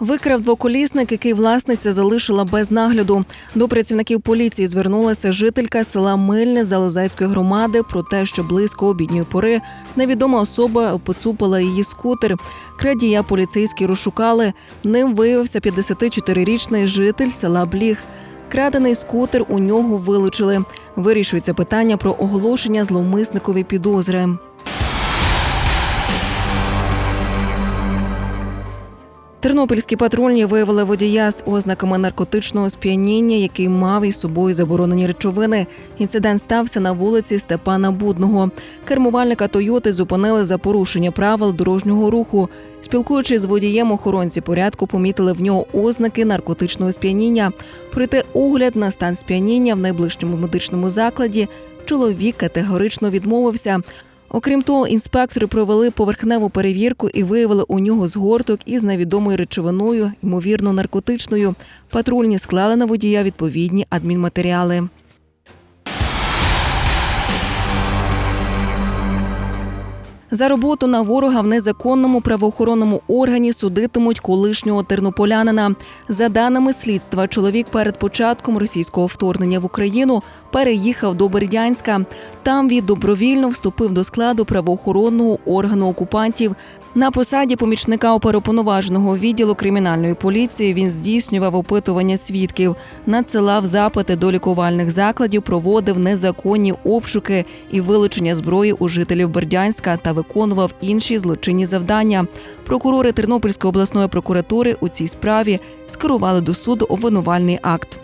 Викрав двоколісник, який власниця залишила без нагляду. До працівників поліції звернулася жителька села Мильне Залозецької громади про те, що близько обідньої пори невідома особа поцупила її скутер. Крадія поліцейські розшукали. Ним виявився 54-річний житель села Бліг. Крадений скутер у нього вилучили. Вирішується питання про оголошення зловмисникові підозри. Тернопільські патрульні виявили водія з ознаками наркотичного сп'яніння, який мав із собою заборонені речовини. Інцидент стався на вулиці Степана Будного. Кермувальника Тойоти зупинили за порушення правил дорожнього руху. Спілкуючись з водієм, охоронці порядку помітили в нього ознаки наркотичного сп'яніння. Проте огляд на стан сп'яніння в найближчому медичному закладі чоловік категорично відмовився. Окрім того, інспектори провели поверхневу перевірку і виявили у нього згорток із невідомою речовиною, ймовірно, наркотичною. Патрульні склали на водія відповідні адмінматеріали. За роботу на ворога в незаконному правоохоронному органі судитимуть колишнього тернополянина. За даними слідства, чоловік перед початком російського вторгнення в Україну переїхав до Бердянська. Там він добровільно вступив до складу правоохоронного органу окупантів. На посаді помічника оперуповноваженого відділу кримінальної поліції він здійснював опитування свідків, надсилав запити до лікувальних закладів, проводив незаконні обшуки і вилучення зброї у жителів Бердянська та виконував інші злочинні завдання. Прокурори Тернопільської обласної прокуратури у цій справі скерували до суду обвинувальний акт.